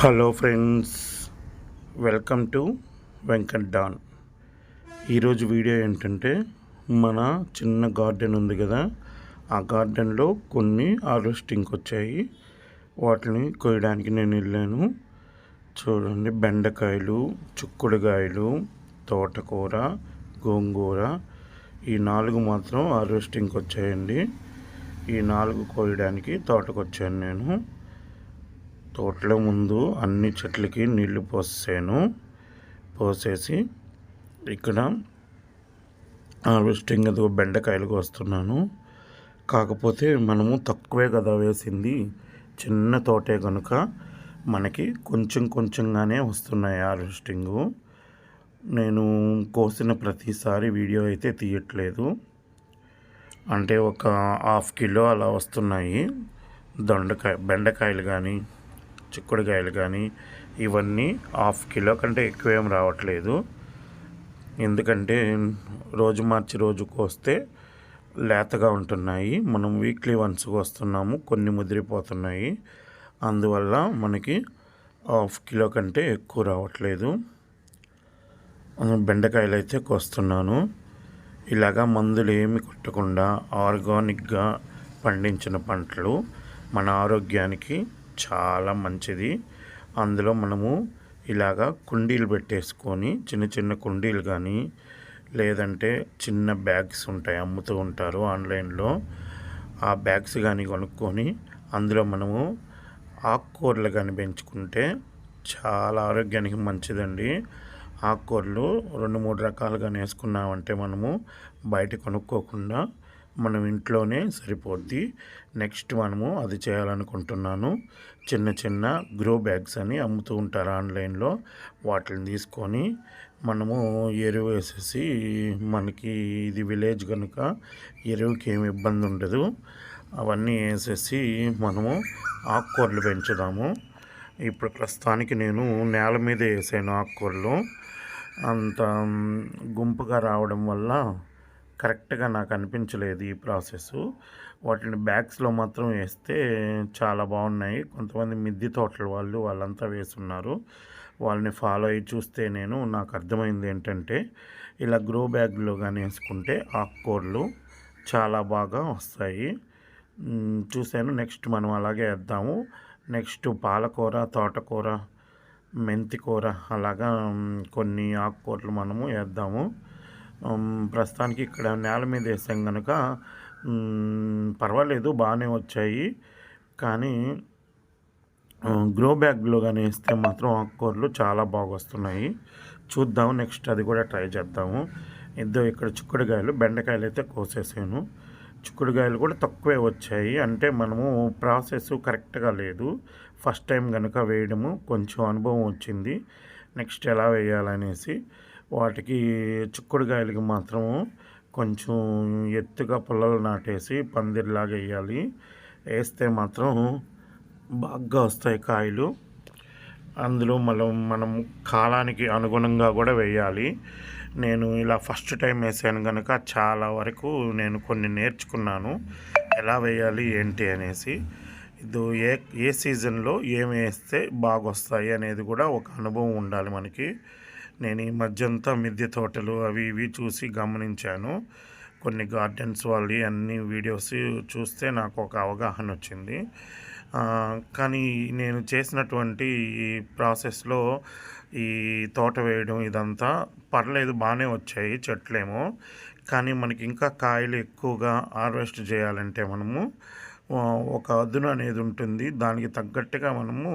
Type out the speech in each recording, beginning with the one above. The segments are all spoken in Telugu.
Hello friends welcome to Venkat Don. ఈరోజు వీడియో ఏంటంటే మన చిన్న గార్డెన్ ఉంది కదా ఆ గార్డెన్లో కొన్ని హార్వెస్టింగ్కి వచ్చాయి. వాటిని కోయడానికి నేను వెళ్ళాను. చూడండి బెండకాయలు చిక్కుడుకాయలు తోటకూర గోంగూర ఈ నాలుగు మాత్రం హార్వెస్టింగ్కి వచ్చాయండి. ఈ నాలుగు కోయడానికి తోటకు వచ్చాను నేను. తోటలో ముందు అన్ని చెట్లకి నీళ్ళు పోసాను పోసేసి ఇక్కడ హార్వెస్టింగ్ అది బెండకాయలు వస్తున్నాను కాకపోతే మనము తక్కువే కదా వేసింది. చిన్న తోటే కనుక మనకి కొంచెం కొంచెంగానే వస్తున్నాయి హార్వెస్టింగు. నేను కోసిన ప్రతిసారి వీడియో అయితే తీయట్లేదు. అంటే ఒక హాఫ్ కిలో అలా వస్తున్నాయి. దొండకాయ బెండకాయలు కానీ చిక్కుడుకాయలు కానీ ఇవన్నీ హాఫ్ కిలో కంటే ఎక్కువేం రావట్లేదు. ఎందుకంటే రోజు మార్చి రోజు కోస్తే లేతగా ఉంటున్నాయి. మనం వీక్లీ వన్స్ వస్తున్నాము. కొన్ని ముదిరిపోతున్నాయి. అందువల్ల మనకి హాఫ్ కిలో కంటే ఎక్కువ రావట్లేదు. బెండకాయలు అయితే కోస్తున్నాను. ఇలాగా మందులు ఏమి కొట్టకుండా ఆర్గానిక్గా పండించిన పంటలు మన ఆరోగ్యానికి చాలా మంచిది. అందులో మనము ఇలాగా కుండీలు పెట్టేసుకొని చిన్న చిన్న కుండీలు కానీ లేదంటే చిన్న బ్యాగ్స్ ఉంటాయి అమ్ముతూ ఉంటారు ఆన్లైన్లో. ఆ బ్యాగ్స్ కానీ కొనుక్కొని అందులో మనము ఆకుకూరలు కానీ పెంచుకుంటే చాలా ఆరోగ్యానికి మంచిదండి. ఆకుకూరలు రెండు మూడు రకాలుగా వేసుకున్నామంటే మనము బయట కొనుక్కోకుండా మనం ఇంట్లోనే సరిపోద్ది. నెక్స్ట్ మనము అది చేయాలనుకుంటున్నాను. చిన్న చిన్న గ్రో బ్యాగ్స్ అని అమ్ముతూ ఉంటారు ఆన్లైన్లో. వాటిని తీసుకొని మనము ఎరువు వేసేసి మనకి ఇది విలేజ్ కనుక ఎరువుకి ఏమి ఇబ్బంది ఉండదు. అవన్నీ వేసేసి మనము ఆకుకూరలు పెంచుదాము. ఇప్పుడు ప్రస్తుతానికి నేను నేల మీద వేసాను ఆకుకూరలు. అంత గుంపుగా రావడం వల్ల కరెక్ట్గా నాకు అనిపించలేదు ఈ ప్రాసెస్. వాటిని బ్యాగ్స్లో మాత్రం వేస్తే చాలా బాగున్నాయి. కొంతమంది మిద్ది తోటల వాళ్ళు వాళ్ళంతా వేస్తున్నారు వాళ్ళని ఫాలో అయ్యి చూస్తే నేను నాకు అర్థమైంది ఏంటంటే ఇలా గ్రో బ్యాగ్లో కానీ వేసుకుంటే ఆకుకూరలు చాలా బాగా వస్తాయి. చూశాను. నెక్స్ట్ మనం అలాగే వేద్దాము. నెక్స్ట్ పాలకూర తోటకూర మెంతి కూర అలాగా కొన్ని ఆకుకూరలు మనము వేద్దాము. ప్రస్తుతానికి ఇక్కడ నేల మీద వేసాం కనుక పర్వాలేదు బాగానే వచ్చాయి. కానీ గ్రో బ్యాగ్లో కానీ వేస్తే మాత్రం ఆకుకూరలు చాలా బాగా వస్తున్నాయి చూద్దాము నెక్స్ట్ అది కూడా ట్రై చేద్దాము. ఇద్దరు ఇక్కడ చిక్కుడుకాయలు బెండకాయలు అయితే కోసేసాను. చిక్కుడుకాయలు కూడా తక్కువే వచ్చాయి. అంటే మనము ప్రాసెస్ కరెక్ట్గా లేదు. ఫస్ట్ టైం కనుక వేయడము కొంచెం అనుభవం వచ్చింది. నెక్స్ట్ ఎలా వేయాలనేసి వాటికి చిక్కుడుకాయలకి మాత్రం కొంచెం ఎత్తుగా పుల్లలు నాటేసి పందిరిలాగా వేయాలి. వేస్తే మాత్రం బాగా వస్తాయి కాయలు. అందులో మనం మనం కాలానికి అనుగుణంగా కూడా వేయాలి. నేను ఇలా ఫస్ట్ టైం వేసాను కనుక చాలా వరకు నేను కొన్ని నేర్చుకున్నాను. ఎలా వేయాలి ఏంటి అనేసి. ఇది ఏ ఏ సీజన్లో ఏమి వేస్తే బాగా వస్తాయి అనేది కూడా ఒక అనుభవం ఉండాలి మనకి. నేను ఈ మధ్యంతా మిద్దె తోటలు అవి ఇవి చూసి గమనించాను. కొన్ని గార్డెన్స్ వాళ్ళు అన్ని వీడియోస్ చూస్తే నాకు ఒక అవగాహన వచ్చింది. కానీ నేను చేసినటువంటి ఈ ప్రాసెస్లో ఈ తోట వేయడం ఇదంతా పర్లేదు బాగానే వచ్చాయి చెట్లేమో. కానీ మనకి ఇంకా కాయలు ఎక్కువగా హార్వెస్ట్ చేయాలంటే మనము ఒక అదును అనేది ఉంటుంది. దానికి తగ్గట్టుగా మనము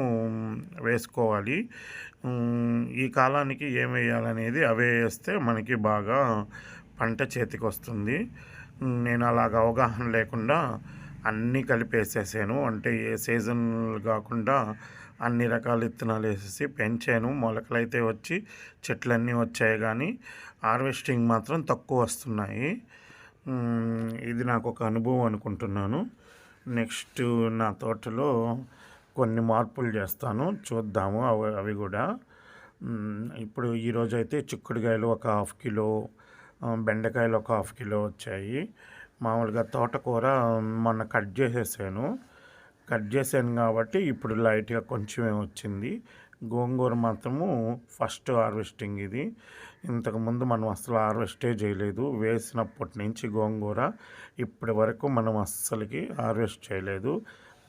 వేసుకోవాలి. ఈ కాలానికి ఏమేయాలనేది అవే వేస్తే మనకి బాగా పంట చేతికి వస్తుంది నేను అలాగ అవగాహన లేకుండా అన్నీ కలిపేసేసాను. అంటే ఏ సీజన్ కాకుండా అన్ని రకాల విత్తనాలు వేసేసి పెంచాను. మొలకలు అయితే వచ్చి చెట్లన్నీ వచ్చాయి కానీ హార్వెస్టింగ్ మాత్రం తక్కువ వస్తున్నాయి. ఇది నాకు ఒక అనుభవం అనుకుంటున్నాను. నెక్స్ట్ నా తోటలో కొన్ని మార్పులు చేస్తాను చూద్దాము అవి అవి కూడా. ఇప్పుడు ఈరోజు అయితే చిక్కుడుకాయలు ఒక హాఫ్ కిలో బెండకాయలు ఒక హాఫ్ కిలో వచ్చాయి. మామూలుగా తోటకూర మొన్న కట్ చేసేసాను. కట్ చేశాను కాబట్టి ఇప్పుడు లైట్గా కొంచెమే వచ్చింది. గోంగూర మాత్రము ఫస్ట్ హార్వెస్టింగ్ ఇది. ఇంతకుముందు మనం అసలు హార్వెస్టే చేయలేదు. వేసినప్పటి నుంచి గోంగూర ఇప్పటి వరకు మనం అస్సలకి హార్వెస్ట్ చేయలేదు.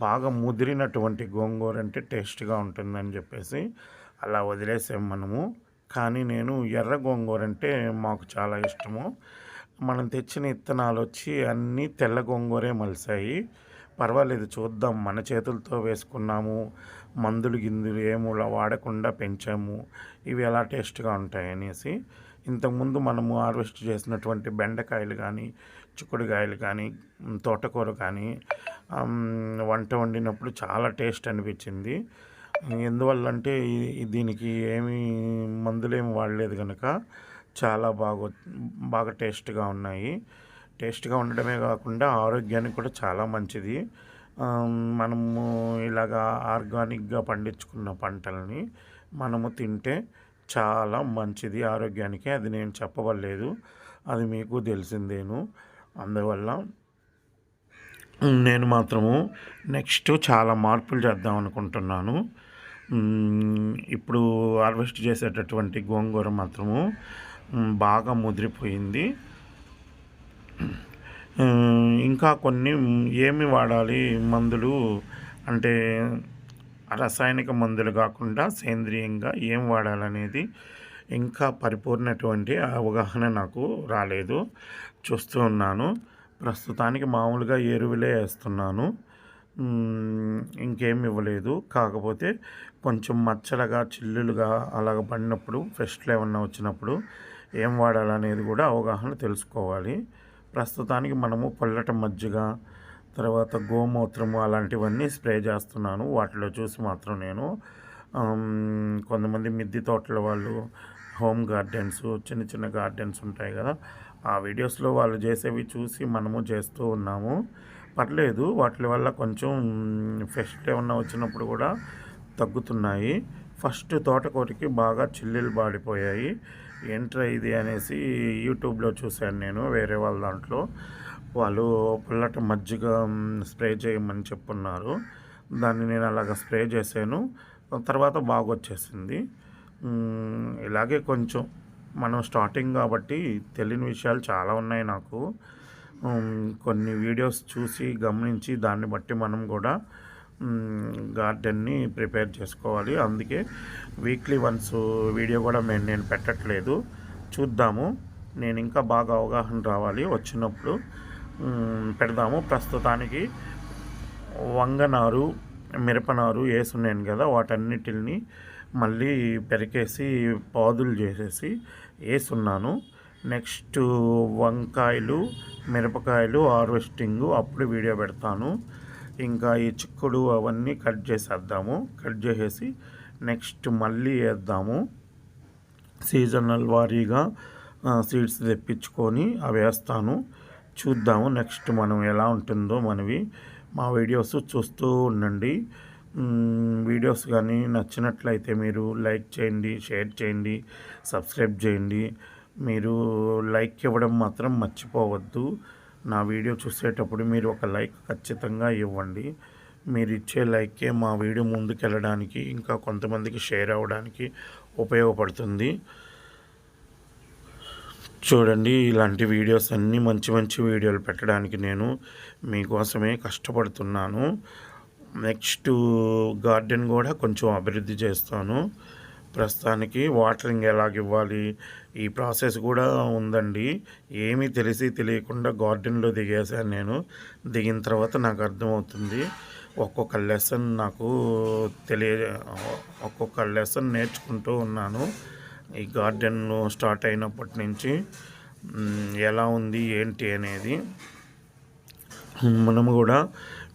బాగా ముదిరినటువంటి గోంగూర అంటే టేస్ట్గా ఉంటుందని చెప్పేసి అలా వదిలేసాం మనము. కానీ నేను ఎర్ర గోంగూర అంటే మాకు చాలా ఇష్టము. మనం తెచ్చిన ఇత్తనాలు వచ్చి అన్నీ తెల్ల గోంగూరే మలిసాయి. పర్వాలేదు చూద్దాం. మన చేతులతో వేసుకున్నాము. మందులు గిందులు ఏమో వాడకుండా పెంచాము. ఇవి ఎలా టేస్ట్గా ఉంటాయి అనేసి ఇంతకుముందు మనము హార్వెస్ట్ చేసినటువంటి బెండకాయలు కానీ చిక్కుడుకాయలు కానీ తోటకూర కానీ వంట వండినప్పుడు చాలా టేస్ట్ అనిపించింది. ఎందువల్ల అంటే దీనికి ఏమీ మందులేమి వాడలేదు కనుక చాలా బాగా బాగా టేస్ట్గా ఉన్నాయి. టేస్ట్గా ఉండడమే కాకుండా ఆరోగ్యానికి కూడా చాలా మంచిది. మనము ఇలాగా ఆర్గానిక్గా పండించుకున్న పంటల్ని మనము తింటే చాలా మంచిది ఆరోగ్యానికి. అది నేను చెప్పవలేదు అది మీకు తెలిసిందేను. అందువల్ల నేను మాత్రము నెక్స్ట్ చాలా మార్పులు చేద్దాం అనుకుంటున్నాను. ఇప్పుడు హార్వెస్ట్ చేసేటటువంటి గోంగూర మాత్రము బాగా ముదిరిపోయింది. ఇంకా కొన్ని ఏమి వాడాలి? మందులు అంటే రసాయనిక మందులు కాకుండా సేంద్రియంగా ఏం వాడాలనేది ఇంకా పరిపూర్ణటువంటి అవగాహన నాకు రాలేదు. చూస్తూ ఉన్నాను. ప్రస్తుతానికి మామూలుగా ఎరువులే వేస్తున్నాను. ఇంకేం ఇవ్వలేదు. కాకపోతే కొంచెం మచ్చలుగా చిల్లులుగా అలాగ పడినప్పుడు ఫెస్ట్లు ఏమన్నా వచ్చినప్పుడు ఏం వాడాలనేది కూడా అవగాహన తెలుసుకోవాలి. ప్రస్తుతానికి మనము పొల్లట మజ్జిగ తర్వాత గోమూత్రము అలాంటివన్నీ స్ప్రే చేస్తున్నాను. వాటిలో చూసి మాత్రం నేను కొంతమంది మిద్ది తోటల వాళ్ళు హోమ్ గార్డెన్స్ చిన్న చిన్న గార్డెన్స్ ఉంటాయి కదా. ఆ వీడియోస్లో వాళ్ళు చేసేవి చూసి మనము చేస్తూ ఉన్నాము. పర్లేదు వాటి వల్ల కొంచెం ఫెస్ట్ ఏమన్నా వచ్చినప్పుడు కూడా తగ్గుతున్నాయి. ఫస్ట్ తోటకూరకి బాగా చిల్లీలు బాడిపోయాయి. ఎంటర్ ఇది అనేసి యూట్యూబ్లో చూశాను నేను వేరే వాళ్ళ దాంట్లో. వాళ్ళు పుల్లట మజ్జిగ స్ప్రే చేయమని చెప్పున్నారు. దాన్ని నేను అలాగ స్ప్రే చేశాను. తర్వాత బాగా వచ్చేసింది ఇలాగే కొంచెం మనం స్టార్టింగ్ కాబట్టి తెలియని విషయాలు చాలా ఉన్నాయి నాకు. కొన్ని వీడియోస్ చూసి గమనించి దాన్ని బట్టి మనం కూడా గార్డెన్ని ప్రిపేర్ చేసుకోవాలి. అందుకే వీక్లీ వన్స్ వీడియో కూడా మేము నేను పెట్టట్లేదు. చూద్దాము. నేను ఇంకా బాగా అవగాహన రావాలి వచ్చినప్పుడు. పెడదాము. ప్రస్తుతానికి వంగనారు మిరపనారు వేసున్నాను కదా వాటన్నిటిని మళ్ళీ పెరికేసి పాదులు చేసేసి వేసున్నాను నెక్స్ట్ వంకాయలు మిరపకాయలు హార్వెస్టింగ్ అప్పుడు వీడియో పెడతాను. ఇంకా ఈ చిక్కుడు అవన్నీ కట్ చేసేద్దాము. కట్ చేసేసి నెక్స్ట్ మళ్ళీ వేద్దాము సీజనల్ వారీగా సీడ్స్ తెప్పించుకొని అవి వేస్తాను. చూద్దాము నెక్స్ట్ మనం ఎలా ఉంటుందో మనవి. మా వీడియోస్ చూస్తూ ఉండండి. వీడియోస్ కానీ నచ్చినట్లయితే మీరు లైక్ చేయండి షేర్ చేయండి సబ్స్క్రైబ్ చేయండి. మీరు లైక్ ఇవ్వడం మాత్రం మర్చిపోవద్దు. నా వీడియో చూసేటప్పుడు మీరు ఒక లైక్ ఖచ్చితంగా ఇవ్వండి. మీరు ఇచ్చే లైకే మా వీడియో ముందుకెళ్ళడానికి ఇంకా కొంతమందికి షేర్ అవ్వడానికి ఉపయోగపడుతుంది. చూడండి ఇలాంటి వీడియోస్ అన్నీ మంచి మంచి వీడియోలు పెట్టడానికి నేను మీకోసమే కష్టపడుతున్నాను. నెక్స్ట్ గార్డెన్ కూడా కొంచెం అభివృద్ధి చేస్తాను. ప్రస్తుతానికి వాటరింగ్ ఎలాగ ఇవ్వాలి? ఈ ప్రాసెస్ కూడా ఉందండి. ఏమీ తెలిసి తెలియకుండా గార్డెన్లో దిగేసాను నేను. దిగిన తర్వాత నాకు అర్థమవుతుంది. ఒక్కొక్క లెసన్ నాకు తెలియ ఒక్కొక్క లెసన్ నేర్చుకుంటూ ఉన్నాను. ఈ గార్డెన్ స్టార్ట్ అయినప్పటి నుంచి ఎలా ఉంది ఏంటి అనేది. మనము కూడా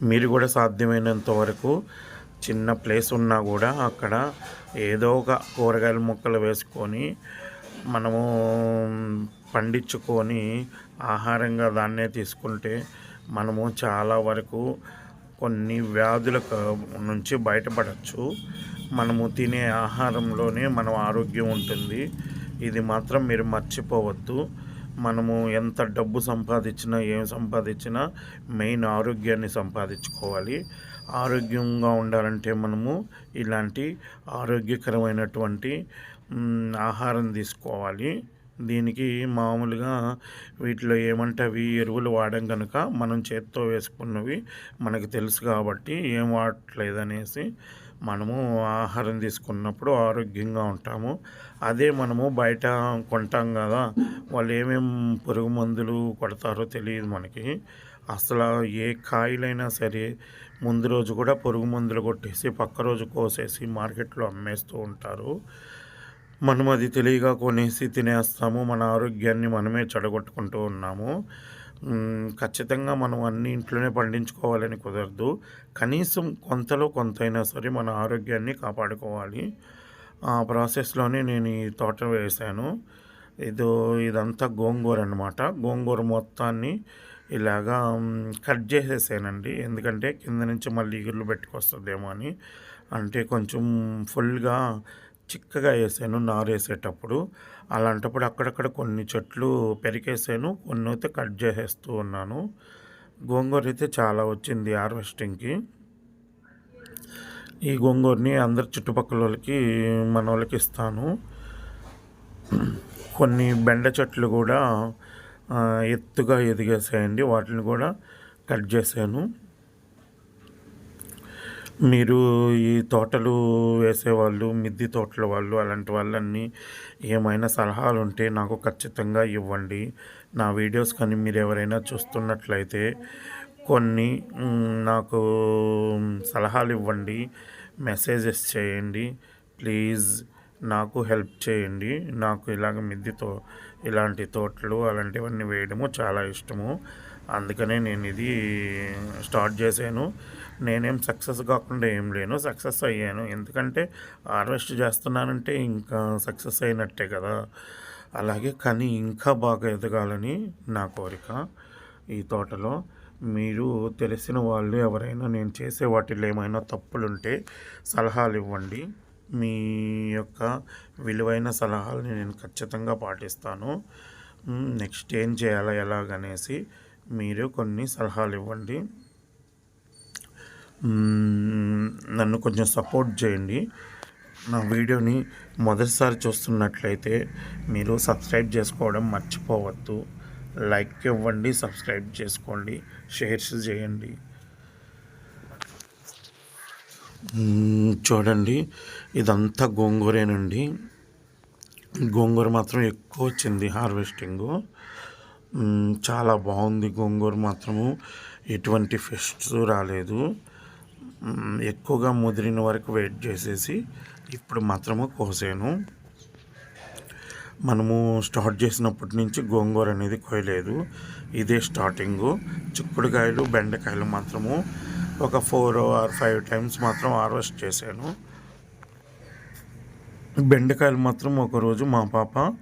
మీరు కూడా సాధ్యమైనంత వరకు చిన్న ప్లేస్ ఉన్నా కూడా అక్కడ ఏదో ఒక కూరగాయల మొక్కలు వేసుకొని మనము పండించుకొని ఆహారంగా దాన్నే తీసుకుంటే మనము చాలా వరకు కొన్ని వ్యాధుల నుంచి బయటపడచ్చు. మనము తినే ఆహారంలోనే మన ఆరోగ్యం ఉంటుంది. ఇది మాత్రం మీరు మర్చిపోవద్దు. మనము ఎంత డబ్బు సంపాదించినా ఏం సంపాదించినా మెయిన్ ఆరోగ్యాన్ని సంపాదించుకోవాలి. ఆరోగ్యంగా ఉండాలంటే మనము ఇలాంటి ఆరోగ్యకరమైనటువంటి ఆహారం తీసుకోవాలి. దీనికి మామూలుగా వీటిలో ఏమంటే అవి ఎరువులు వాడడం కనుక మనం చేత్తో వేసుకున్నవి మనకు తెలుసు కాబట్టి ఏం వాడట్లేదు అనేసి మనము ఆహారం తీసుకున్నప్పుడు ఆరోగ్యంగా ఉంటాము. అదే మనము బయట కొంటాం కదా వాళ్ళు ఏమేం పురుగు మందులు కొడతారో తెలియదు మనకి. అసలు ఏ కాయలైనా సరే ముందు రోజు కూడా పురుగు మందులు కొట్టేసి పక్క రోజు కోసేసి మార్కెట్లో అమ్మేస్తూ ఉంటారు. మనం అది తెలియగా కొనేసి తినేస్తాము. మన ఆరోగ్యాన్ని మనమే చెడగొట్టుకుంటూ ఉన్నాము. ఖచ్చితంగా మనం అన్ని ఇంట్లోనే పండించుకోవాలని కుదరదు. కనీసం కొంతలో కొంతైనా సరే మన ఆరోగ్యాన్ని కాపాడుకోవాలి. ఆ ప్రాసెస్లోనే నేను ఈ తోట వేశాను ఇదో ఇదంతా గోంగూర అనమాట గోంగూర మొత్తాన్ని ఇలాగా కట్ చేసేసానండి. ఎందుకంటే కింద నుంచి మళ్ళీ ఇగుర్లు పెట్టుకొస్తుందేమో అని. అంటే కొంచెం ఫుల్గా చిక్కగా వేసాను నారు వేసేటప్పుడు అలాంటప్పుడు అక్కడక్కడ కొన్ని చెట్లు పెరికేసాను కొన్ని అయితే కట్ చేసేస్తూ ఉన్నాను. గోంగూర అయితే చాలా వచ్చింది హార్వెస్టింగ్కి. ఈ గోంగూరని అందరి చుట్టుపక్కల వాళ్ళకి మన వాళ్ళకి ఇస్తాను. కొన్ని బెండ చెట్లు కూడా ఎత్తుగా ఎదిగేసాయండి వాటిని కూడా కట్ చేశాను మీరు ఈ తోటలు వేసేవాళ్ళు మిద్ది తోటల వాళ్ళు అలాంటి వాళ్ళన్నీ ఏమైనా సలహాలు ఉంటే నాకు ఖచ్చితంగా ఇవ్వండి. నా వీడియోస్ కానీ మీరు ఎవరైనా చూస్తున్నట్లయితే కొన్ని నాకు సలహాలు ఇవ్వండి మెసేజెస్ చేయండి ప్లీజ్ నాకు హెల్ప్ చేయండి. నాకు ఇలాగ మిద్దితో ఇలాంటి తోటలు అలాంటివన్నీ వేయడము చాలా ఇష్టము. అందుకనే నేను ఇది స్టార్ట్ చేశాను. నేనేం సక్సెస్ కాకుండా ఏం లేను సక్సెస్ అయ్యాను. ఎందుకంటే హార్వెస్ట్ చేస్తున్నానంటే ఇంకా సక్సెస్ అయినట్టే కదా. అలాగే కానీ ఇంకా బాగా ఎదగాలని నా కోరిక ఈ తోటలో. మీరు తెలిసిన వాళ్ళు ఎవరైనా నేను చేసే వాటిలో ఏమైనా తప్పులుంటే సలహాలు ఇవ్వండి. మీ యొక్క విలువైన సలహాలని నేను ఖచ్చితంగా పాటిస్తాను. నెక్స్ట్ ఏం చేయాలా ఎలాగనేసి మీరు కొన్ని సలహాలు ఇవ్వండి నన్ను కొంచెం సపోర్ట్ చేయండి. నా వీడియోని మొదటిసారి చూస్తున్నట్లయితే మీరు సబ్స్క్రైబ్ చేసుకోవడం మర్చిపోవద్దు. లైక్ ఇవ్వండి సబ్స్క్రైబ్ చేసుకోండి షేర్స్ చేయండి. చూడండి ఇదంతా గోంగూరేనండి. గోంగూర మాత్రం ఎక్కువ వచ్చింది హార్వెస్టింగు. చాలా బాగుంది గోంగూర మాత్రము. ఎటువంటి ఫెస్ట్స్ రాలేదు. ఎక్కువగా ముదిరిన వరకు వెయిట్ చేసేసి ఇప్పుడు మాత్రము కోసాను. మనము స్టార్ట్ చేసినప్పటి నుంచి గోంగూర అనేది కోయలేదు. ఇదే స్టార్టింగు. చిక్కుడుకాయలు బెండకాయలు మాత్రము ఒక ఫోర్ ఆర్ ఫైవ్ టైమ్స్ మాత్రం హార్వెస్ట్ చేశాను. బెండకాయలు మాత్రం ఒకరోజు మా పాప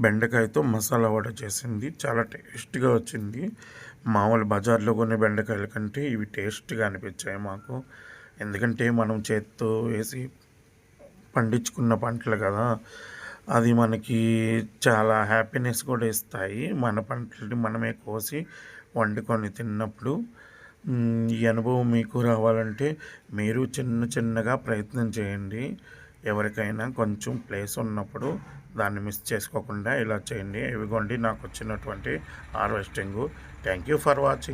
బెండకాయతో మసాలా వడ చేసింది. చాలా టేస్ట్గా వచ్చింది. మామూలు బజార్లో కొనే బెండకాయల కంటే ఇవి టేస్ట్గా అనిపించాయి మాకు. ఎందుకంటే మనం చేత్తో వేసి పండించుకున్న పంటలు కదా అది మనకి చాలా హ్యాపీనెస్ కూడా ఇస్తాయి. మన పంటలని మనమే కోసి వండుకొని తిన్నప్పుడు ఈ అనుభవం మీకు రావాలంటే మీరు చిన్న చిన్నగా ప్రయత్నం చేయండి. ఎవరికైనా కొంచెం ప్లేస్ ఉన్నప్పుడు దాన్ని మిస్ చేసుకోకుండా ఇలా చేయండి. ఇవిగోండి నాకు వచ్చినటువంటి harvesting. Thank you for watching.